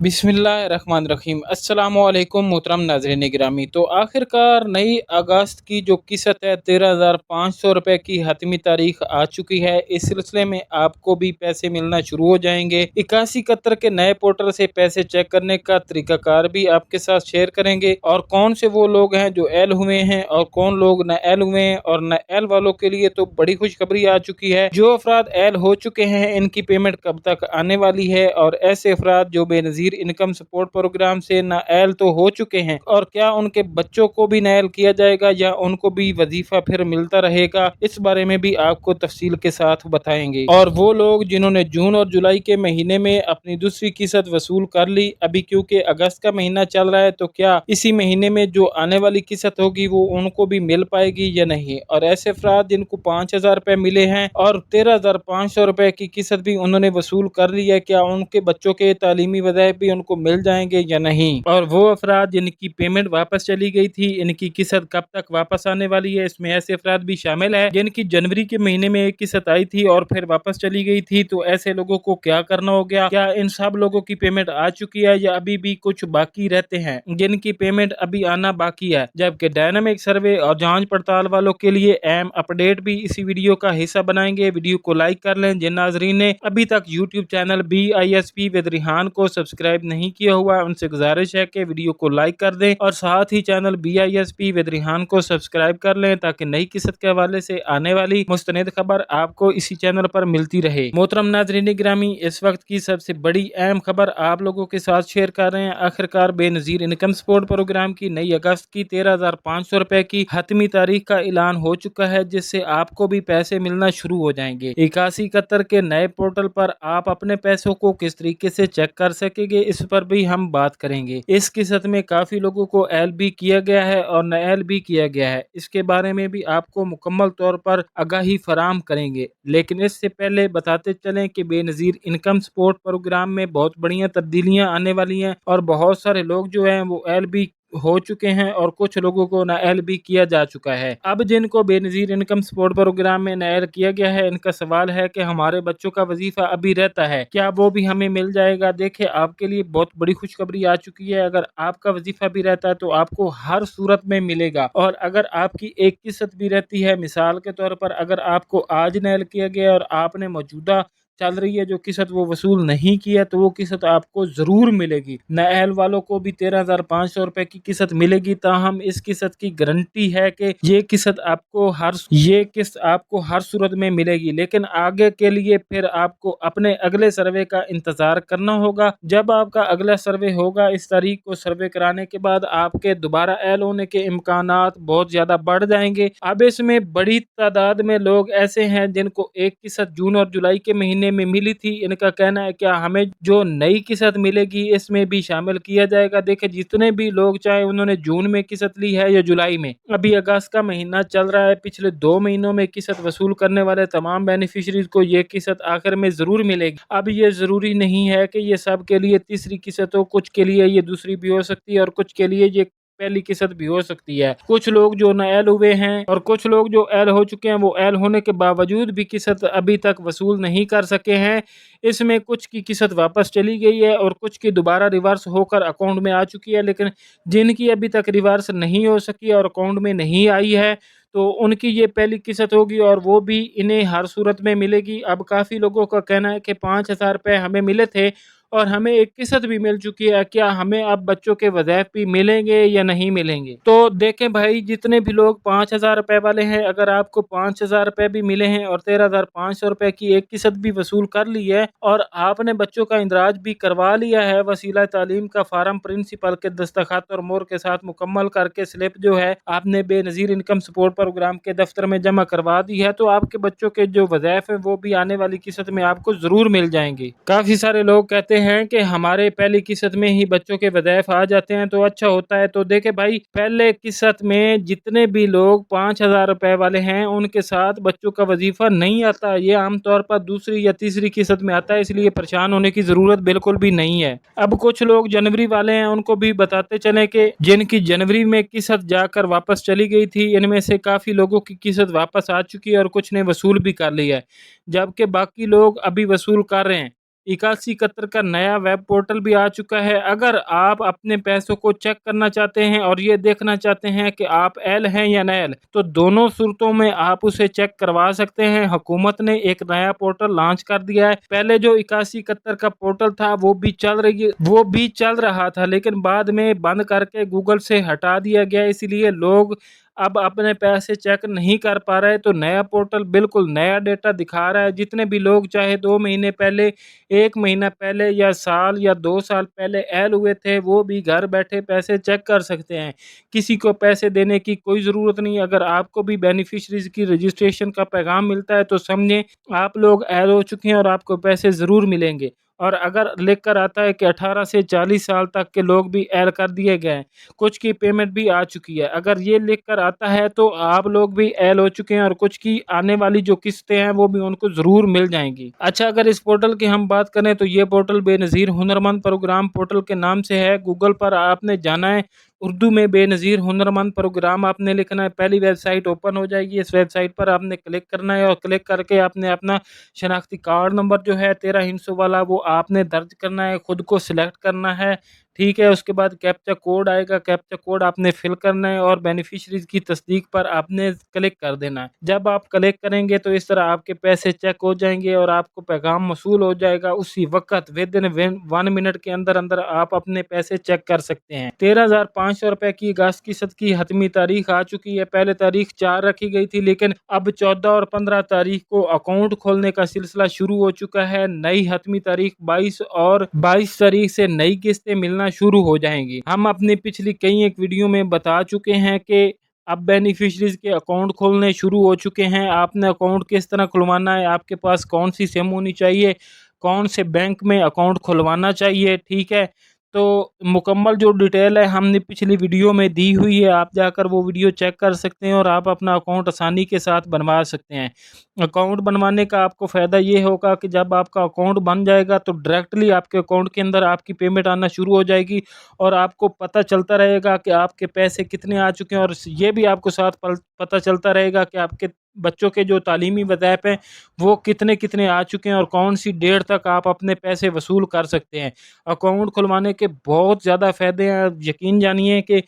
بسم اللہ الرحمن الرحیم۔ السلام علیکم محترم ناظرین گرامی۔ تو آخر کار نئی اگست کی جو قسط ہے، تیرہ ہزار پانچ سو روپے کی حتمی تاریخ آ چکی ہے۔ اس سلسلے میں آپ کو بھی پیسے ملنا شروع ہو جائیں گے۔ اکاسی قطر کے نئے پورٹل سے پیسے چیک کرنے کا طریقہ کار بھی آپ کے ساتھ شیئر کریں گے۔ اور کون سے وہ لوگ ہیں جو ایل ہوئے ہیں اور کون لوگ نہ ایل ہوئے ہیں اور نہ ایل والوں کے لیے تو بڑی خوشخبری آ چکی ہے۔ جو افراد ایل ہو چکے ہیں، ان کی پیمنٹ کب تک آنے والی ہے؟ اور ایسے افراد جو Benazir income support programme سے نائل تو ہو چکے ہیں۔ اور کیا ان کے بچوں کو بھی نائل کیا جائے گا یا ان کو بھی وظیفہ پھر ملتا رہے گا؟ اس بارے میں بھی آپ کو تفصیل کے ساتھ بتائیں گے۔ اور وہ لوگ جنہوں نے جون اور جولائی کے مہینے میں اپنی دوسری قسط وصول کر لی، ابھی کیونکہ اگست کا مہینہ چل رہا ہے تو کیا اسی مہینے میں جو آنے والی قسط ہوگی وہ ان کو بھی مل پائے گی یا نہیں؟ اور ایسے افراد جن کو پانچ ہزار روپے ملے ہیں اور تیرہ ہزار پانچ سو روپے کی قسط بھی انہوں نے وصول کر لی ہے، کیا ان کے بچوں کے تعلیمی وظائف بھی ان کو مل جائیں گے یا نہیں۔ اور وہ افراد جن کی پیمنٹ واپس چلی گئی تھی، ان کی قسط کب تک واپس آنے والی ہے، اس میں ایسے افراد بھی شامل ہے جن کی جنوری کے مہینے میں ایک قسط آئی تھی اور پھر واپس چلی گئی تھی۔ تو ایسے لوگوں کو کیا کرنا ہو گیا؟ کیا ان سب لوگوں کی پیمنٹ آ چکی ہے یا ابھی بھی کچھ باقی رہتے ہیں؟ جن کی پیمنٹ ابھی آنا باقی ہے، جبکہ ڈائنامک سروے اور جانچ پڑتال والوں کے لیے اہم اپڈیٹ بھی اسی ویڈیو کا حصہ بنائیں گے۔ ویڈیو کو لائک کر لیں جن ناظرین نے ابھی تک YouTube channel B I S P with Rehan کو سبسکرائب نہیں کیا ہوا، ان سے گزارش ہے کہ ویڈیو کو لائک کر دیں اور ساتھ ہی channel B I S P with Rehan کو سبسکرائب کر لیں تاکہ نئی قسط کے حوالے سے آنے والی مستند خبر آپ کو اسی چینل پر ملتی رہے۔ محترم ناظرین گرامی، اس وقت کی سب سے بڑی اہم خبر آپ لوگوں کے ساتھ شیئر کر رہے ہیں۔ آخرکار بے نظیر انکم سپورٹ پروگرام کی نئی اگست کی تیرہ ہزار پانچ سو روپے کی حتمی تاریخ کا اعلان ہو چکا ہے، جس سے آپ کو بھی پیسے ملنا شروع ہو جائیں گے۔ اکاسی قطر کے نئے پورٹل پر آپ اپنے پیسوں کو کس طریقے سے چیک کر سکیں گے؟ اس پر بھی ہم بات کریں گے۔ اس قسط میں کافی لوگوں کو ایل بھی کیا گیا ہے اور نہ ایل بھی کیا گیا ہے۔ اس کے بارے میں بھی آپ کو مکمل طور پر آگاہی فراہم کریں گے۔ لیکن اس سے پہلے بتاتے چلیں کہ بے نظیر انکم سپورٹ پروگرام میں بہت بڑیاں تبدیلیاں آنے والی ہیں اور بہت سارے لوگ جو ہیں وہ ایل بھی ہو چکے ہیں اور کچھ لوگوں کو نائل بھی کیا جا چکا ہے۔ اب جن کو Benazir income support programme میں نائل کیا گیا ہے، ان کا سوال ہے کہ ہمارے بچوں کا وظیفہ ابھی رہتا ہے۔ کیا وہ بھی ہمیں مل جائے گا؟ دیکھیں، آپ کے لیے بہت بڑی خوشخبری آ چکی ہے۔ اگر آپ کا وظیفہ بھی رہتا ہے تو آپ کو ہر صورت میں ملے گا۔ اور اگر آپ کی ایک قسط بھی رہتی ہے، مثال کے طور پر اگر آپ کو آج نیل کیا گیا اور آپ نے موجودہ چل رہی ہے جو قسط وہ وصول نہیں کی ہے تو وہ قسط آپ کو ضرور ملے گی۔ نہ اہل والوں کو بھی تیرہ ہزار پانچ سو روپے کی قسط ملے گی، تاہم اس قسط کی گارنٹی ہے کہ یہ قسط آپ کو ہر یہ قسط آپ کو ہر صورت میں ملے گی۔ لیکن آگے کے لیے پھر آپ کو اپنے اگلے سروے کا انتظار کرنا ہوگا۔ جب آپ کا اگلا سروے ہوگا، اس تاریخ کو سروے کرانے کے بعد آپ کے دوبارہ اہل ہونے کے امکانات بہت زیادہ بڑھ جائیں گے۔ اب اس میں بڑی تعداد میں لوگ ایسے ہیں جن کو ایک قسط جون اور جولائی کے مہینے میں ملی تھی۔ ان کا کہنا ہے کیا ہمیں جو نئی قسط ملے گی، اس میں بھی شامل کیا جائے گا۔ دیکھیں، جتنے بھی لوگ چاہے، انہوں نے جون میں قسط لی ہے یا جولائی میں۔ ابھی اگست کا مہینہ چل رہا ہے۔ پچھلے دو مہینوں میں قسط وصول کرنے والے تمام بینیفیشریز کو یہ قسط آخر میں ضرور ملے گی۔ اب یہ ضروری نہیں ہے کہ یہ سب کے لیے تیسری قسط ہو کچھ کے لیے یہ دوسری بھی ہو سکتی ہے اور کچھ کے لیے یہ پہلی قسط بھی ہو سکتی ہے۔ کچھ لوگ جو نہ ہوئے ہیں اور کچھ لوگ جو ایل ہو چکے ہیں، وہ ایل ہونے کے باوجود بھی قسط ابھی تک وصول نہیں کر سکے ہیں۔ اس میں کچھ کی قسط واپس چلی گئی ہے اور کچھ کی دوبارہ ریورس ہو کر اکاؤنٹ میں آ چکی ہے، لیکن جن کی ابھی تک ریورس نہیں ہو سکی اور اکاؤنٹ میں نہیں آئی ہے، تو ان کی یہ پہلی قسط ہوگی اور وہ بھی انہیں ہر صورت میں ملے گی۔ اب کافی لوگوں کا کہنا ہے کہ پانچ ہزار روپے ہمیں ملے تھے اور ہمیں ایک قسط بھی مل چکی ہے، کیا ہمیں اب بچوں کے وظائف بھی ملیں گے یا نہیں ملیں گے؟ تو دیکھیں بھائی، جتنے بھی لوگ پانچ ہزار روپے والے ہیں، اگر آپ کو پانچ ہزار روپے بھی ملے ہیں اور تیرہ ہزار پانچ سو روپے کی ایک قسط بھی وصول کر لی ہے اور آپ نے بچوں کا اندراج بھی کروا لیا ہے، وسیلہ تعلیم کا فارم پرنسپل کے دستخط اور مور کے ساتھ مکمل کر کے سلپ جو ہے، آپ نے بے نظیر انکم سپورٹ پروگرام کے دفتر میں جمع کروا دی ہے، تو آپ کے بچوں کے جو وظائف ہیں، وہ بھی آنے والی قسط میں آپ کو ضرور مل جائیں گے۔ کافی سارے لوگ کہتے ہیں کہ ہمارے پہلی قسط میں ہی بچوں کے وظائف آ جاتے ہیں، تو اچھا ہوتا ہے۔ تو دیکھیں بھائی، پہلے قسط میں جتنے بھی لوگ پانچ ہزار روپے والے ہیں، ان کے ساتھ بچوں کا وظیفہ نہیں آتا۔ یہ عام طور پر دوسری یا تیسری قسط میں آتا ہے، اس لیے پریشان ہونے کی ضرورت بالکل بھی نہیں ہے۔ اب کچھ لوگ جنوری والے ہیں، ان کو بھی بتاتے چلیں کہ جن کی جنوری میں قسط جا کر واپس چلی گئی تھی، ان میں سے کافی لوگوں کی قسط واپس آ چکی ہے اور کچھ نے وصول بھی کر لی ہے۔ جبکہ باقی لوگ ابھی وصول کر رہے ہیں۔ اکاسی اکہتر کا نیا ویب پورٹل بھی آ چکا ہے۔ اگر آپ اپنے پیسوں کو چیک کرنا چاہتے ہیں اور یہ دیکھنا چاہتے ہیں کہ آپ ایل ہیں یا نیل تو دونوں صورتوں میں آپ اسے چیک کروا سکتے ہیں۔ حکومت نے ایک نیا پورٹل لانچ کر دیا ہے۔ پہلے جو اکاسی اکہتر کا پورٹل تھا، وہ بھی چل رہی، وہ بھی چل رہا تھا، لیکن بعد میں بند کر کے گوگل سے ہٹا دیا گیا۔ اسی لیے لوگ اب اپنے پیسے چیک نہیں کر پا رہے تو نیا پورٹل بالکل نیا ڈیٹا دکھا رہا ہے۔ جتنے بھی لوگ چاہے دو مہینے پہلے، ایک مہینہ پہلے یا سال یا دو سال پہلے ایل ہوئے تھے، وہ بھی گھر بیٹھے پیسے چیک کر سکتے ہیں۔ کسی کو پیسے دینے کی کوئی ضرورت نہیں۔ اگر آپ کو بھی بینیفیشریز کی رجسٹریشن کا پیغام ملتا ہے تو سمجھیں، آپ لوگ ایل ہو چکے ہیں اور آپ کو پیسے ضرور ملیں گے۔ اور اگر لکھ کر آتا ہے کہ اٹھارہ سے چالیس سال تک کے لوگ بھی ایل کر دیے گئے ہیں، کچھ کی پیمنٹ بھی آ چکی ہے۔ اگر یہ لکھ کر آتا ہے تو آپ لوگ بھی ایل ہو چکے ہیں اور کچھ کی آنے والی جو قسطیں ہیں وہ بھی ان کو ضرور مل جائیں گی۔ اچھا اگر اس پورٹل کی ہم بات کریں تو یہ پورٹل بے نظیر ہنرمند پروگرام پورٹل کے نام سے ہے۔ گوگل پر آپ نے جانا ہے۔ اردو میں بے نظیر ہنرمند پروگرام آپ نے لکھنا ہے۔ پہلی ویب سائٹ اوپن ہو جائے گی۔ اس ویب سائٹ پر آپ نے کلک کرنا ہے اور کلک کر کے آپ نے اپنا شناختی کارڈ نمبر جو ہے تیرہ ہنسوں والا وہ آپ نے درج کرنا ہے، خود کو سلیکٹ کرنا ہے۔ ٹھیک ہے، اس کے بعد کیپچا کوڈ آئے گا۔ کیپچا کوڈ آپ نے فل کرنا ہے اور بینیفیشریز کی تصدیق پر آپ نے کلک کر دینا ہے۔ جب آپ کلک کریں گے تو اس طرح آپ کے پیسے چیک ہو جائیں گے اور آپ کو پیغام مصول ہو جائے گا۔ اسی وقت ود ان ون منٹ کے اندر اندر آپ اپنے پیسے چیک کر سکتے ہیں۔ تیرہ ہزار پانچ سو روپے کی گاس کی صد کی حتمی تاریخ آ چکی ہے۔ پہلے تاریخ چار رکھی گئی تھی، لیکن اب چودہ اور پندرہ تاریخ کو اکاؤنٹ کھولنے کا سلسلہ شروع ہو چکا ہے۔ نئی حتمی تاریخ بائیس اور بائیس تاریخ سے نئی قسطیں ملنا شروع ہو جائیں گی۔ ہم اپنی پچھلی کئی ایک ویڈیو میں بتا چکے ہیں کہ اب بینیفیشریز کے اکاؤنٹ کھولنے شروع ہو چکے ہیں۔ آپ نے اکاؤنٹ کس طرح کھلوانا ہے؟ آپ کے پاس کون سی سیم ہونی چاہیے؟ کون سے بینک میں اکاؤنٹ کھلوانا چاہیے؟ ٹھیک ہے۔ تو مکمل جو ڈیٹیل ہے ہم نے پچھلی ویڈیو میں دی ہوئی ہے، آپ جا کر وہ ویڈیو چیک کر سکتے ہیں اور آپ اپنا اکاؤنٹ آسانی کے ساتھ بنوا سکتے ہیں۔ اکاؤنٹ بنوانے کا آپ کو فائدہ یہ ہوگا کہ جب آپ کا اکاؤنٹ بن جائے گا تو ڈائریکٹلی آپ کے اکاؤنٹ کے اندر آپ کی پیمنٹ آنا شروع ہو جائے گی اور آپ کو پتہ چلتا رہے گا کہ آپ کے پیسے کتنے آ چکے ہیں اور یہ بھی آپ کو ساتھ پتہ چلتا رہے گا کہ آپ کے بچوں کے جو تعلیمی وظائف ہیں، وہ کتنے کتنے آ چکے ہیں اور کون سی ڈیڑھ تک آپ اپنے پیسے وصول کر سکتے ہیں۔ اکاؤنٹ کھلوانے کے بہت زیادہ فائدے ہیں۔ یقین جانیے کہ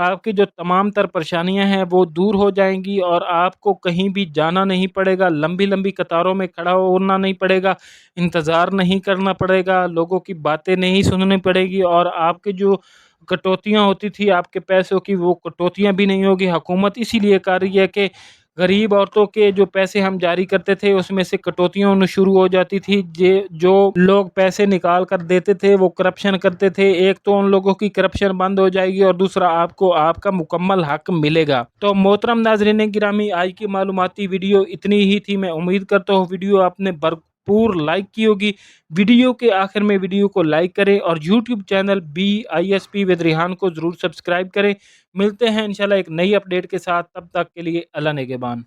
آپ کی جو تمام تر پریشانیاں ہیں، وہ دور ہو جائیں گی اور آپ کو کہیں بھی جانا نہیں پڑے گا۔ لمبی لمبی قطاروں میں کھڑا ہونا نہیں پڑے گا۔ انتظار نہیں کرنا پڑے گا۔ لوگوں کی باتیں نہیں سننی پڑے گی اور آپ کے جو کٹوتیاں ہوتی تھی آپ کے پیسوں کی وہ کٹوتیاں بھی نہیں ہوگی۔ حکومت اسی لیے کر رہی ہے کہ غریب عورتوں کے جو پیسے ہم جاری کرتے تھے، اس میں سے کٹوتیاں ہونا شروع ہو جاتی تھی جو لوگ پیسے نکال کر دیتے تھے، وہ کرپشن کرتے تھے۔ ایک تو ان لوگوں کی کرپشن بند ہو جائے گی اور دوسرا آپ کو آپ کا مکمل حق ملے گا۔ تو محترم ناظرین گرامی، آج کی معلوماتی ویڈیو اتنی ہی تھی۔ میں امید کرتا ہوں ویڈیو آپ نے پور لائک کی ہوگی۔ ویڈیو کے آخر میں ویڈیو کو لائک کریں اور YouTube channel B I S P with Rehan کو ضرور سبسکرائب کریں۔ ملتے ہیں انشاءاللہ ایک نئی اپڈیٹ کے ساتھ۔ تب تک کے لیے اللہ نگبان